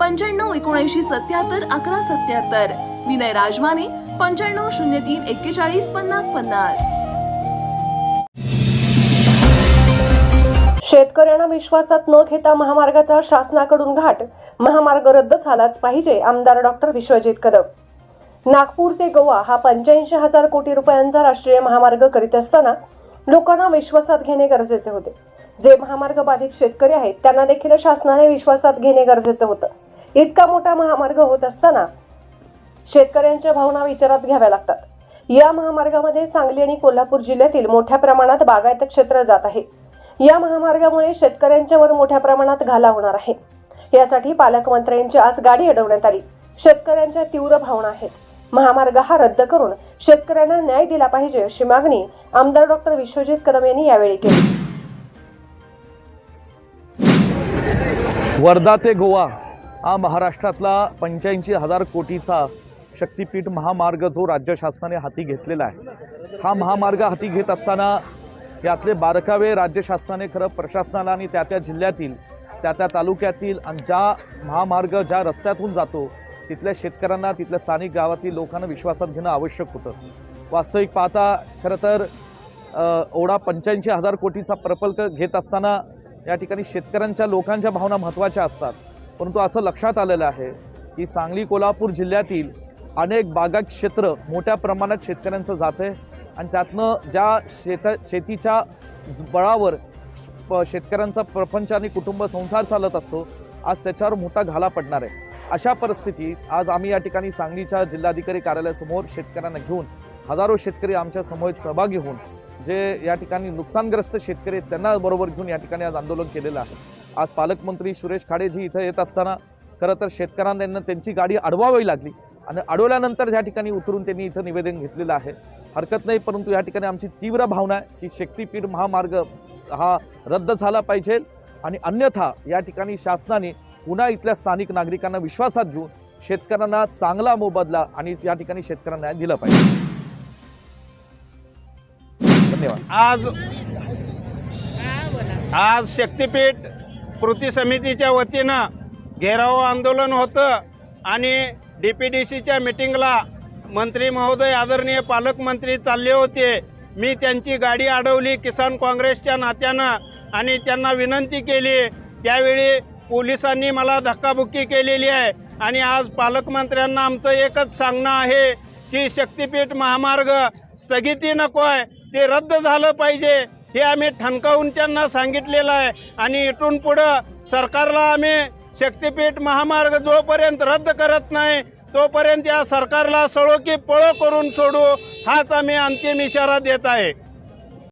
पंच्याण्णव एकोणऐंशी सत्याहत्तर अकरा सत्याहत्तर. विनय राजमाने पंच्याण्णव शून्य तीन एक्केचाळीस पन्नास पन्नास. शेतकऱ्यांना विश्वासात न घेता महामार्गाचा शासनाकडून घाट. महामार्ग रद्द झालाच पाहिजे आमदार डॉक्टर विश्वजित कदम. नागपूर ते गोवा हा पंच्याऐंशी हजार कोटी रुपयांचा राष्ट्रीय महामार्ग करीत असताना लोकांना विश्वासात घेणे गरजेचे होते. जे महामार्ग बाधित शेतकरी आहेत त्यांना देखील शासनाने विश्वासात घेणे गरजेचं होतं. इतका मोठा महामार्ग होत असताना शेतकऱ्यांच्या भावना विचारात घ्याव्या लागतात. या महामार्गामध्ये सांगली आणि कोल्हापूर जिल्ह्यातील मोठ्या प्रमाणात बागायत क्षेत्र जात आहे. या महामार्गामुळे शेतकऱ्यांच्यावर मोठ्या प्रमाणात घाला होणार आहे. यासाठी पालकमंत्र्यांची आज गाडी अडवण्यात आली. शेतकऱ्यांच्या तीव्र भावना आहेत. महामार्ग हा रद्द करून शेतकऱ्यांना न्याय दिला पाहिजे अशी मागणी आमदार डॉक्टर विश्वजित कदम यांनी यावेळी केली. वर्धा ते गोवा हा महाराष्ट्रातला पंच्याऐंशी हजार कोटीचा शक्तिपीठ महामार्ग जो राज्य शासनाने हाती घेतलेला आहे हा महामार्ग हाती घेत असताना यातले बारकावे राज्य शासनाने खरं प्रशासनाला आणि त्या त्या जिल्ह्यातील त्या त्या तालुक्यातील आणि ज्या महामार्ग ज्या रस्त्यातून जातो तिथल्या शेतकऱ्यांना तिथल्या स्थानिक गावातील लोकांना विश्वासात घेणं आवश्यक होतं. वास्तविक पाहता खरं तर एवढा ओढा पंच्याऐंशी हजार कोटीचा प्रकल्प घेत असताना या ठिकाणी शेतकऱ्यांच्या लोकांच्या भावना महत्त्वाच्या असतात. परंतु असं लक्षात आलेलं आहे की सांगली कोल्हापूर जिल्ह्यातील अनेक बागा क्षेत्र मोठ्या प्रमाणात शेतकऱ्यांचं जातं आहे आणि त्यातनं ज्या शेत शेतीच्या बळावर प- शेतकऱ्यांचा प्रपंच आणि कुटुंब संसार चालत असतो आज त्याच्यावर मोठा घाला पडणार आहे. अशा परिस्थितीत आज आम्ही या ठिकाणी सांगलीच्या जिल्हाधिकारी कार्यालयासमोर शेतकऱ्यांना घेऊन हजारो शेतकरी आमच्यासमोर सहभागी होऊन जे या ठिकाणी नुकसानग्रस्त शेतकरी आहेत त्यांना बरोबर घेऊन या ठिकाणी आज आंदोलन केलेलं आहे. आज पालकमंत्री सुरेश खाडेजी इथं येत असताना खरं तर शेतकऱ्यांना त्यांना त्यांची गाडी अडवावी लागली. आणि अडवल्यानंतर या ठिकाणी उतरून त्यांनी इथं निवेदन घेतलेलं आहे हरकत नाही परंतु या ठिकाणी आमची तीव्र भावना आहे की शक्तीपीठ महामार्ग हा रद्द झाला पाहिजे. आणि अन्यथा या ठिकाणी शासनाने पुन्हा इथल्या स्थानिक नागरिकांना विश्वासात घेऊन शेतकऱ्यांना चांगला मोबदला आणि या ठिकाणी शेतकऱ्यांना दिला पाहिजे. धन्यवाद. आज आज शक्तीपीठ कृती समितीच्या वतीनं घेराव आंदोलन होतं आणि डी पी डी सीच्या मिटिंगला मंत्री महोदय आदरणीय पालकमंत्री चालले होते. मी त्यांची गाडी अडवली किसान काँग्रेसच्या नात्यानं आणि त्यांना विनंती केली. त्यावेळी पोलिसांनी मला धक्काबुक्की केलेली आहे. आणि आज पालकमंत्र्यांना आमचं एकच सांगणं आहे की शक्तीपीठ महामार्ग स्थगिती नको आहे ते रद्द झालं पाहिजे. हे आम्ही ठणकावून त्यांना सांगितलेलं आहे. आणि इथून पुढं सरकारला आम्ही शक्तीपीठ महामार्ग जोपर्यंत रद्द करत नाही तोपर्यंत या सरकारला सळो की पळो करून सोडू हाच आम्ही अंतिम इशारा देत आहे.